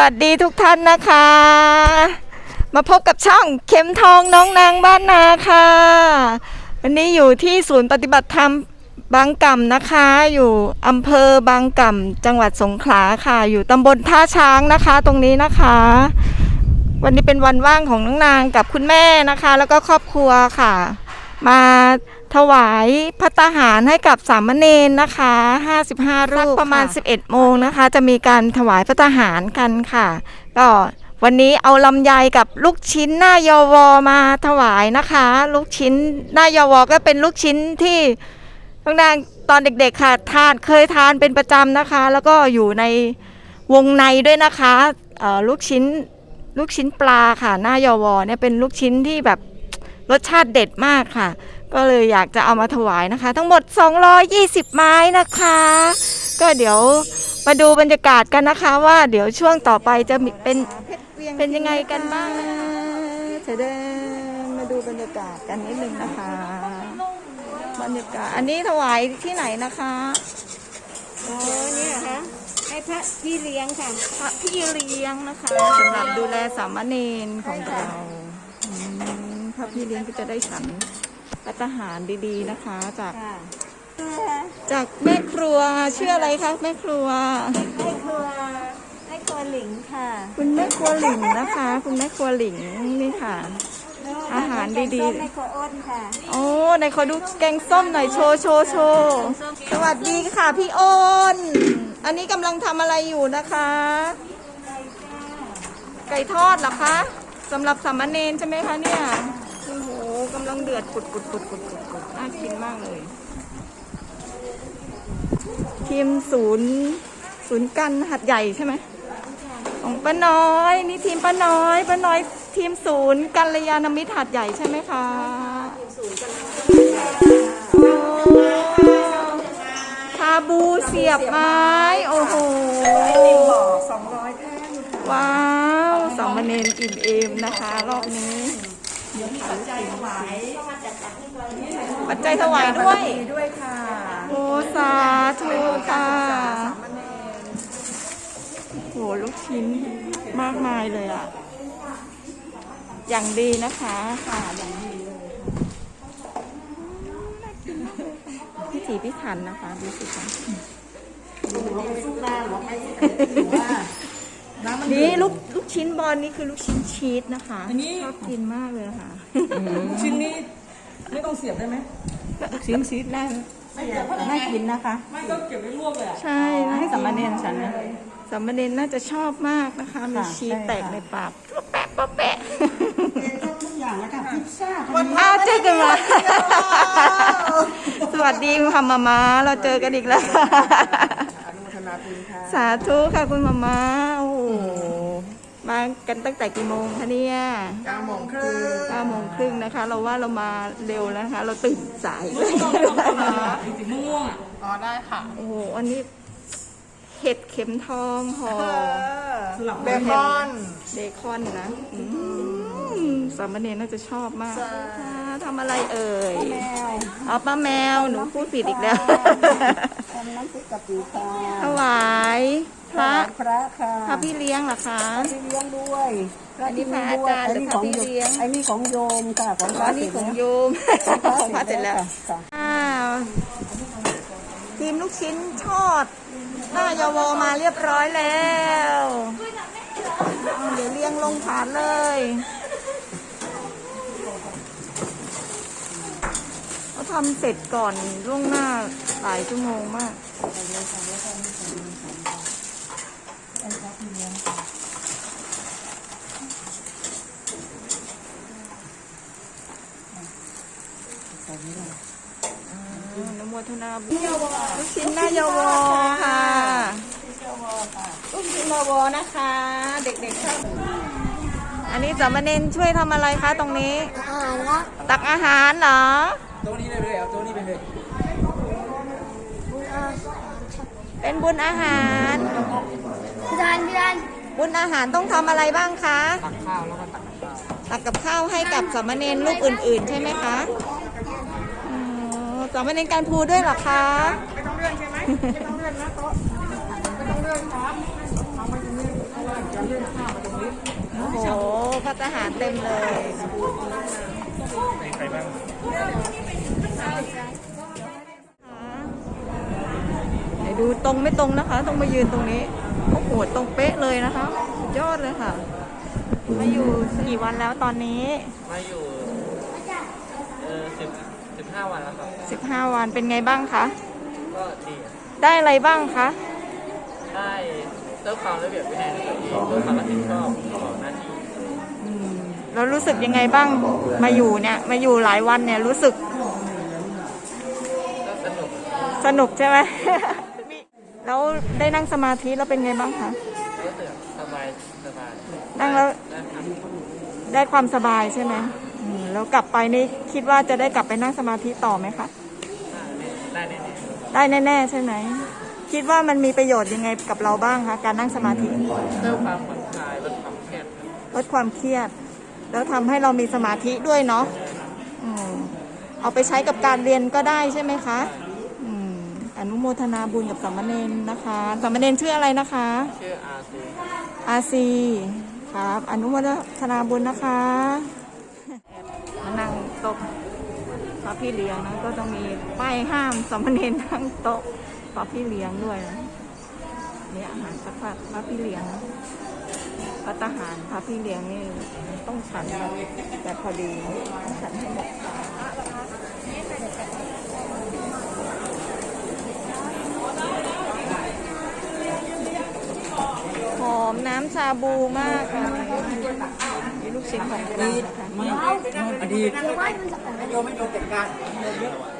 วัสดีทุกท่านนะคะ มาพบกับช่องเข็มทองน้องนางบ้านนาค่ะ วันนี้อยู่ที่ศูนย์ปฏิบัติธรรมบางกล่ำนะคะ อยู่อำเภอบางกล่ำจังหวัดสงขลาค่ะ อยู่ตำบลท่าช้างนะคะ ตรงนี้นะคะ วันนี้เป็นวันว่างของน้องนางกับคุณแม่นะคะ แล้วก็ครอบครัวค่ะ มา ถวายพัตตาหารให้กับสามเณรนะคะ 55 รูปประมาณ 11 โมงนะคะ จะมีการถวายพัตตาหารกันค่ะ ก็วันนี้เอาลำไยกับลูกชิ้นหน้ายอวอมาถวายนะคะ ลูกชิ้นหน้ายอวอก็เป็นลูกชิ้นที่น้องนางตอนเด็กๆค่ะทานเคยทานเป็นประจำนะคะ แล้วก็อยู่ในวงในด้วยนะคะเอ่อลูกชิ้นลูกชิ้นปลาค่ะ หน้ายอวอเนี่ยเป็นลูกชิ้นที่แบบรสชาติเด็ดมากค่ะ ก็เลยอยากจะเอามาถวายนะคะ ทั้งหมด 220 ไม้นะคะ ก็เดี๋ยวมาดูบรรยากาศกันนะคะ ว่าเดี๋ยวช่วงต่อไปจะมีเป็นเป็นยังไงกันบ้างนะคะจะได้มาดูบรรยากาศกันนิดนึงนะคะ บรรยากาศอันนี้ถวายที่ไหนนะคะอ๋อเนี่ยนะคะให้พระพี่เลี้ยงค่ะ พระพี่เลี้ยงนะคะสำหรับดูแลสามเณรของเราอืมพระพี่เลี้ยงก็จะได้ฉัน รัตหารดีๆนะคะจาก ค่ะจากแม่ครัวชื่ออะไรคะแม่ครัวให้ครัวให้ครัวหลิงค่ะคุณแม่ครัวหลิงนะคะ คุณแม่ครัวหลิงนี่ค่ะ อาหารดีๆๆให้ครัวอ้นค่ะโอ้ไหนขอดูแกงส้มหน่อยโชว์โชว์โชว์สวัสดีค่ะพี่โอน อันนี้กำลังทำอะไรอยู่นะคะ ไก่ทอดเหรอคะสำหรับสามเณรใช่ไหมคะเนี่ยโอ้โหกำลังเดือดปุดปุดปุดปุดปุดปุดน่ากินมากเลยทีมศูนย์ศูนย์กันหัดใหญ่ใช่ไหมของป้าน้อยนี่ทีมป้าน้อยป้าน้อย ทีมศูนย์กัลยาณมิตรหัดใหญ่ใช่ไหมคะโอ้ชาบูเสียบไม้โอ้โหสองร้อยเอ๊ะว้าวสองมเณรอิ่มเอมนะคะ รอบนี้ ปัจจัยถวายด้วย ด้วยค่ะโอ้สาธุค่ะโอ้โหลูกชิ้นมากมายเลยอะ อย่างดีนะคะค่ะอย่างดีเลยค่ะพิถีพิถันนะคะดูสิคะนี่ ลูกลูกชิ้นบอลนี่คือลูกชิ้นชีสนะคะอันนี้ ชอบกินมากเลยค่ะ ชิ้นนี้ไม่ต้องเสียบได้ไหมชิ้นชีสได้น่ากินนะคะ ไม่ก็เก็บไว้รวบเลยอะใช่นะให้สามเณรฉันนะ สามเณรน่าจะชอบมากนะคะ มีค่ะชีสใช่ค่ะ แตกในปากแปะปะแปะทุกอย่างแล้วค่ะพิซซ่าอ้าวเจอกันมา สวัสดีคุณมามาเราเจอกันอีกแล้วสาธุค่ะคุณมามาโอ้โห มากันตั้งแต่กี่โมงคะเนี่ยกลางโมงครึ่งเก้าโมงครึ่งนะคะ เราว่าเรามาเร็วแล้วนะคะ เราตื่นสายเลยสีม่วงอะอ๋อได้ค่ะ โอ้โหอันนี้เห็ดเข็มทองห่อเบคอนเบคอนนะอืมสามเณรน่าจะชอบมากอ่าทำอะไรเอ่ยแมวอ๋อป้าแมว หนูพูดผิดอีกแล้วทำน้ำซุปกะปิค่ะถวายพระพระค่ะพระพี่เลี้ยงเหรอคะ พี่เลี้ยงด้วยอันนี้พระอาจารย์หรือพระพี่เลี้ยง อันนี้ของโยมค่ะของพอ๋อระนี่ของโยมของพระเสร็จแล้วค่ะอ้าวทีมลูกชิ้นทอดหน้ายาวอมาเรียบร้อยแล้วเอาเดี๋ยวเรียงลงฐานเลย เขาทำเสร็จก่อนล่วงหน้าหลายชั่วโมงมากอนุโมทนาบุญลูกชิ้นหน้ายาวอค่ะลูกชิ้นยาวอนะคะ เด็กๆชอบอันนี้สามเณรช่วยทำอะไรคะตรงนี้อ่าละตักอาหารเหรอโต๊ะนี้เลยเลยเอาโต๊ะนี้ไปเลยเป็นบุญอาหาร พี่ดานพี่ดานบุญอาหารต้องทำอะไรบ้างคะ ตักข้าวแล้วก็ตักข้าวตักกับข้าวให้กับสามเณรลูกอื่น ๆ ใช่ไหมคะอ๋อสามเณรการภูด้วยเหรอคะ ไม่ต้องเลื่อนใช่ไหมไม่ต้องเลื่อนนะโต๊ะไม่ต้องเลื่อนครับเอามาตรงนี้เพราะว่าจะเลื่อนโอ้โหพัฒหารเต็มเลย มีใครบ้างไหนดูตรงไม่ตรงนะคะ ต้องมายืนตรงนี้โอ้โหตรงเป๊ะเลยนะคะสุดยอดเลยค่ะ มาอยู่กี่วันแล้วตอนนี้ มาอยู่เออสิบสิบห้าวันแล้วครับ15วันเป็นไงบ้างคะ ก็ดีได้อะไรบ้างคะ ได้เติมความระเบียบวินัยในตัวเองเพิ่มความรับผิดชอบของหน้าที่ แล้วรู้สึกยังไงบ้างมาอยู่เนี่ยมาอยู่หลายวันเนี่ยรู้สึกก็สนุกสนุกใช่ไหม แล้วได้นั่งสมาธิแล้วเป็นไงบ้างคะรู้สึกสบายสบายนั่งแล้วได้ทำได้ความสบายใช่ไหมอืมแล้วกลับไปนี่คิดว่าจะได้กลับไปนั่งสมาธิต่อไหมคะได้แน่ได้แน่ๆใช่ไหมคิดว่ามันมีประโยชน์ยังไงกับเราบ้างคะการนั่งสมาธิๆเพิ่มความผ่อนคลายลดความเครียดลดความเครียด แล้วทำให้เรามีสมาธิด้วยเนาะอืมเอาไปใช้กับการเรียนก็ได้ใช่ไหมคะอืมอนุโมทนาบุญกับสามเณรนะคะสามเณรชื่ออะไรนะคะ ชื่ออาซีอาซีครับ อนุโมทนาบุญนะคะมานั่งโต๊ะพระพี่เลี้ยงนะก็ต้องมีป้ายห้ามสามเณรนั่งโต๊ะพระพี่เลี้ยงด้วยนะนี่อาหารสักพักพระพี่เลี้ยงพระทหารพระพี่เลี้ยงนี่ต้องฉันแบบแบบพอดีต้องฉันให้หมดหอมน้ำชาบูมากค่ะมีลูกชิ้นของดีนะคะอดีตไม่โยไม่โยเก็บการนี่สำห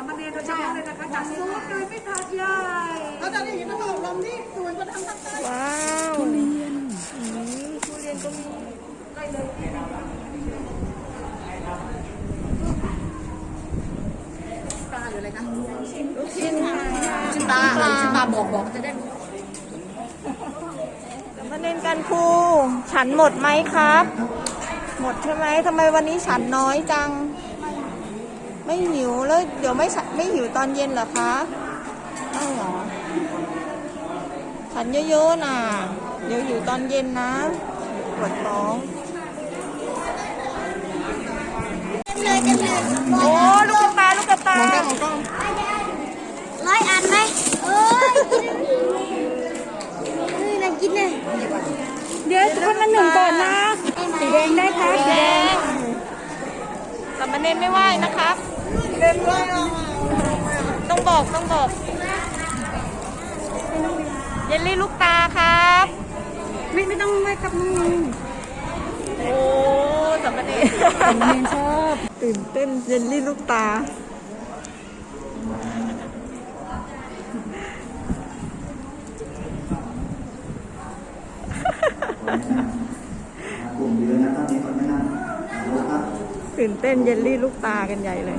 ามเณรโดยเฉพาะเลยนะคะจากซูดโดยไม่ขาดยายว้าวทุเรียนทุเรียนก็มีลูกชิ้นค่ะชิตาชิตาบอกบอกจะได้มาเล่นกันครูฉันหมดไหมครับ หมดใช่ไหมทำไมวันนี้ฉันน้อยจัง ไม่หิวแล้วเดี๋ยวไม่ฉันไม่หิวตอนเย็นเหรอคะอ้าวเหรอฉันเยอะๆน่ะเดี๋ยวหิวตอนเย็นนะปวดท้องเลยจะเลยโอ้ลูกกระตาลูกกระตาร้อยอันไหมเอ้ยเอ้ยน่ากินเลยเดี๋ยวคนละหนึ่งก่อนนะสีแดงได้ค่ะสีแดงสามเณรไม่ไหวนะครับ เล่นไหวต้องบอกต้องบอกเยลลี่ลูกตาครับ ไม่ไม่ต้องไม่ครับน้องโอ้สามเณรสามเณรชอบตื่นเต้นเยลลี่ลูกตากลุ่มเยอะนะตอนนี้คนไม่นั่งรู้ครับตื่นเต้นเยลลี่ลูกตากันใหญ่เลย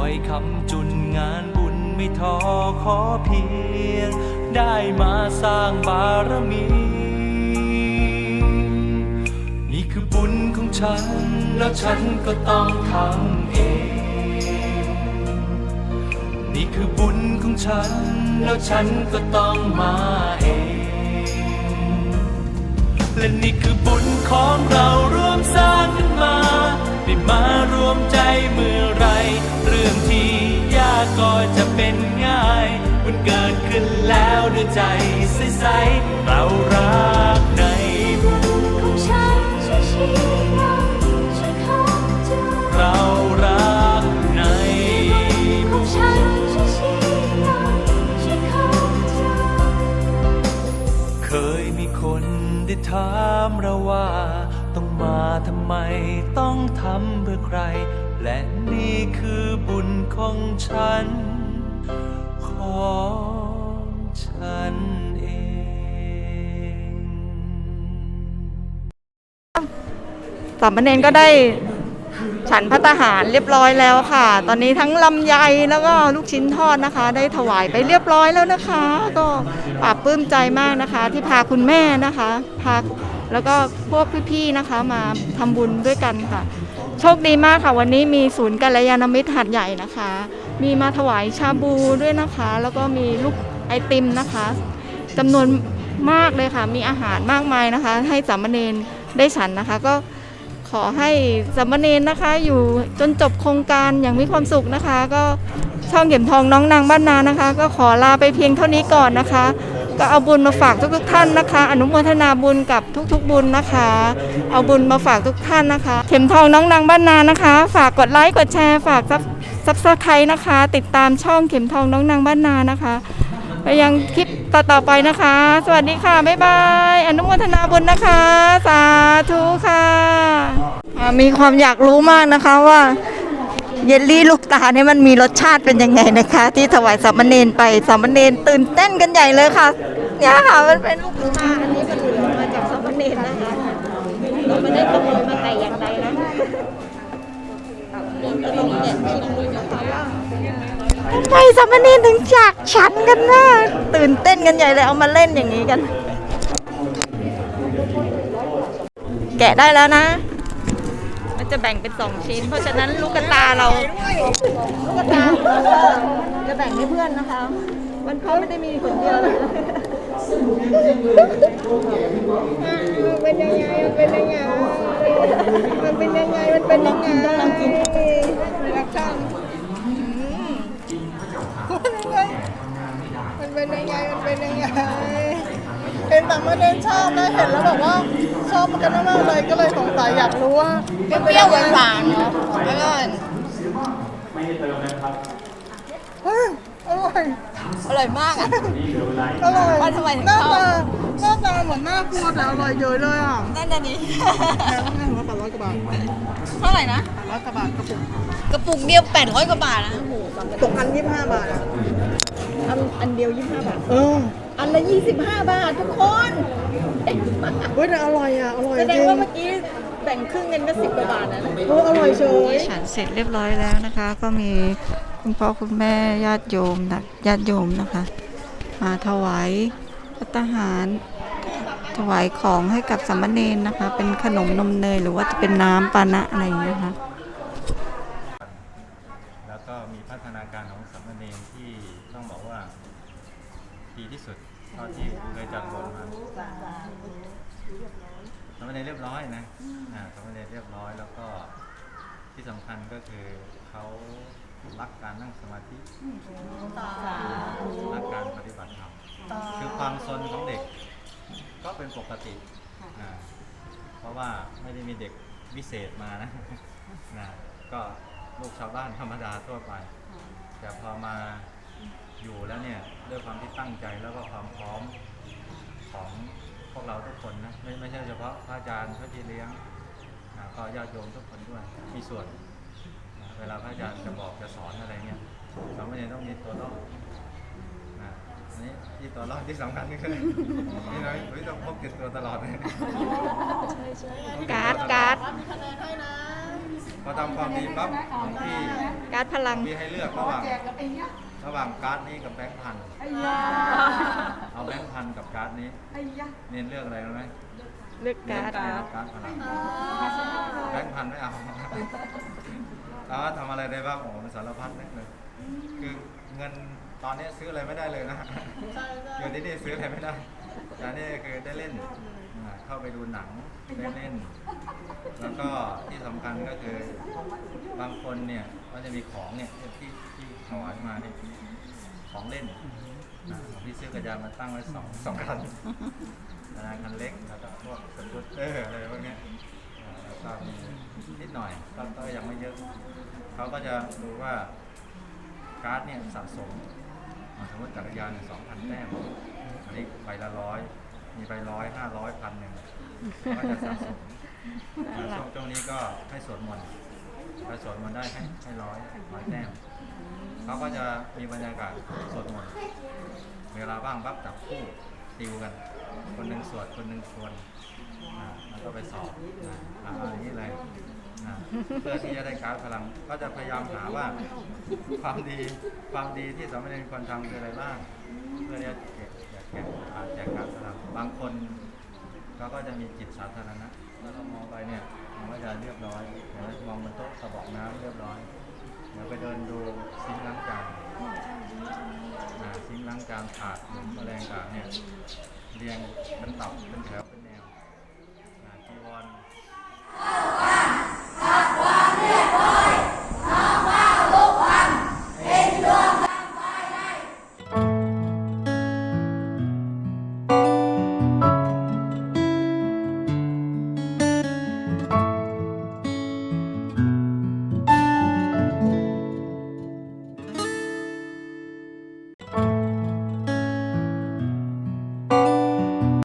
อยคำจุนงานบุญไม่ท้อขอเพียง ได้มาสร้างบารมี นี่คือบุญของฉัน แล้วฉันก็ต้องทำเอง นี่คือบุญของฉัน แล้วฉันก็ต้องมาเอง และนี่คือบุญของเราร่วมสร้างขึ้นมา ได้มารวมใจเมื่อไร ขึ้นแล้วด้วยใจใสๆเรารักในบุญของฉันช่เข้าเรารักในขบุองญฉันช่เคยมีคนได้ถามเราว่า ต้องมาทำไมต้องทำเพื่อใคร และนี่คือบุญของฉัน ขอ ฉันเอง สามเณรก็ได้ฉันพัตหารเรียบร้อยแล้วค่ะ ตอนนี้ทั้งลำไยแล้วก็ลูกชิ้นทอดนะคะ ได้ถวายไปเรียบร้อยแล้วนะคะ ก็ปลาบปลื้มใจมากนะคะ ที่พาคุณแม่นะคะ พาแล้วก็พวกพี่ๆนะคะมาทำบุญด้วยกันค่ะ โชคดีมากค่ะวันนี้มีศูนย์กัลยาณมิตรหัดใหญ่นะคะ มีมาถวายชาบูด้วยนะคะ แล้วก็มีลูก ไอติมนะคะจำนวนมากเลยค่ะ มีอาหารมากมายนะคะ ให้สามเณรได้ฉันนะคะ ก็ขอให้สามเณรนะคะ อยู่จนจบโครงการอย่างมีความสุขนะคะ ก็ช่องเข็มทองน้องนางบ้านนานะคะ ก็ขอลาไปเพียงเท่านี้ก่อนนะคะ ก็เอาบุญมาฝากทุกๆท่านนะคะ อนุโมทนาบุญกับทุกๆบุญนะคะ เอาบุญมาฝากทุกท่านนะคะ เข็มทองน้องนางบ้านนานะคะ ฝากกดไลค์กดแชร์ ฝากซับซับสไครต์นะคะ ติดตามช่องเข็มทองน้องนางบ้านนานะคะ ไปยังคลิปต่อๆไปนะคะ สวัสดีค่ะ บ๊ายบาย อนุโมทนาบุญนะคะ สาธุค่ะมีความอยากรู้มากนะคะว่าเยลลี่ลูกตาเนี่ยมันมีรสชาติเป็นยังไงนะคะ ที่ถวายสามเณรไปสามเณรตื่นเต้นกันใหญ่เลยค่ะเนี่ยค่ะมันเป็นลูกตาอันนี้มันเหลือมาจากสามเณรนะคะเราไม่ได้ขโมยมาแต่อย่างใดนะตรงนี้เนี่ยชิมดูนะคะว่าทำไมสามเณรถึงจากฉันกันนะตื่นเต้นกันใหญ่เลยเอามาเล่นอย่างนี้กัน แกะได้แล้วนะ มันจะแบ่งเป็นสองชิ้น เพราะฉะนั้นลูกกระตาเราลูกกระตาจะแบ่งให้เพื่อนนะคะมันเขาไม่ได้มีคนเดียวนะเป็นยังไงมันเป็นยังไงมันเป็นยังไงมันเป็นยังไงต้องลองกินรักช่า มันเป็นยังไงมันเป็นยังไงเป็นต่างประเทศชอบนะเห็นแล้วแบบว่าชอบมันกันมากๆเลยก็เลยสงสัยอยากรู้ว่าเปรี้ยวหวานๆเนาะอร่อยเฮ้ยอร่อยอร่อยมากอะอร่อยว่าทำไมถึงหน้าชอบตาหน้าตาเหมือนหน้าครัวแต่อร่อยเยอะเลยอะนั่นน่ะนี่แพงมากหัวแปดร้อยกว่าบาทเท่าไหร่นะร้อยกว่าบาทกระปุกกระปุกเดียว800กว่าบาทนะโอ้โหตกอันยี่สิบห้าบาทอะ อันอันเดียวยี่สิบห้าบาท เอออันละ 25 บาททุกคนเฮ้ยแต่อร่อยอะ อร่อยแสจดริงงว่าเมื่อกี้แบ่งครึ่งกันก็10กว่าบาทนะเอออร่อยเฉยฉันเสร็จเรียบร้อยแล้วนะคะ ก็มีคุณพ่อคุณแม่ญาติโยมนะญาติโยมนะคะ มาถวายพัตตาหาร ถวายของให้กับสามเณรนะคะ เป็นขนมนมเนยหรือว่าจะเป็นน้ำปานะอะไรอย่างเงี้ยค่ะแล้วก็มีพัฒนาการของสามเณรที่ต้องบอกว่า ดีที่สุดเท่าที่เคยจัดบนมาสามเณรเรียบร้อยนะอ่าสามเณรเรียบร้อยแล้วก็ที่สำคัญก็คือเขารักการนั่งสมาธิรักการปฏิบัติธรรมคือความซนของเด็ก ก็เป็นปกติอ่าเพราะว่าไม่ได้มีเด็กวิเศษมานะนะก็ลูกชาวบ้านธรรมดาทั่วไป แต่พอมา อยู่แล้วเนี่ยด้วยความที่ตั้งใจแล้วก็ความพร้อมของพวกเราทุกคนนะไม่ไม่ใช่เฉพาะพระอาจารย์พระที่เลี้ยงนะก็ญาติโยมทุกคนด้วยมีส่วนนะเวลาพระอาจารย์จะบอกจะสอนอะไรเนี่ยสามเณรต้องมีตัวรอดนะอันนี้ที่ตัวรอดที่สำคัญก็คือนี่เราไม่ต้องพกติดตัวตลอดเลยการ์ดการ์ดพอทำความดีปั๊บหลวงพี่การ์ดพลังพี่ให้เลือกระหว่าง ระหว่างการ์ดนี้กับแบงค์พันเอาแบงค์พันกับการ์ดนี้เน้นเลือกอะไรรู้ไหมเลือกเลืการ์ดการ์ดพลังแบงค์พันไม่เอาแล้วาทำอะไรได้บ้างโอ้โหมันสารพัดนึกเลยคือเงินตอนนี้ซื้ออะไรไม่ได้เลยนะอยู่ที่นี่ซื้ออะไรไม่ได้แต่นี่คือได้เล่นอ่าเข้าไปดูหนังได้เล่น แล้วก็ที่สำคัญก็คือบางคนเนี่ยก็จะมีของเนี่ยที่ที่ ถวายมาเนี่ยของเล่นอ่าพี่ซื้อกระยานมาตั้งไว้สองสองคันกระยานคันเล็กแล้วก็พวกสกูตเตอร์อะไรพวกเนี้ยอ่าแล้วก็มีนิดหน่อยก็ก็ยังไม่เยอะ เขาก็จะดูว่าการ์ดเนี่ยสะสมอ่าสมมติจักรยานสองพันแต้มอันนี้ใบละร้อยมมีไปร้อยห้าร้อยพันหนึ่งก็จะสะสมอ่าช่วงช่วงนี้ก็ให้สวดมนต์ไปสวดมนต์ได้ให้ให้ร้อยร้อยแต้ม เขาก็จะมีบรรยากาศสวดมนต์เวลาว่างปั๊บจับคู่ติวกัน คนหนึ่งสวดคนหนึ่งชวนอ่าแล้วก็ไปสอบอ่าอ่าอย่างนี้เลยอ่าเพื่อที่จะได้การดพลังก็จะพยายามหาว่าความดีความดีที่สามเณรควรทำคืออะไรบ้างเพื่อที่จะแจกแจกแจกอ่าแจกการพลังบางคนเขาก็จะมีจิตสาธารณะแล้วเรามองไปเนี่ยมันก็จะเรียบร้อยเห็นไหมมองบนโต๊ะกระบอกน้ำเรียบร้อย เดี๋ยวไปเดินดูซิงค์ล้างจานอ่าซิงค์ล้างจานถาดหลุมแมลงต่างเนี่ยเรียงเป็นตับเป็นแถว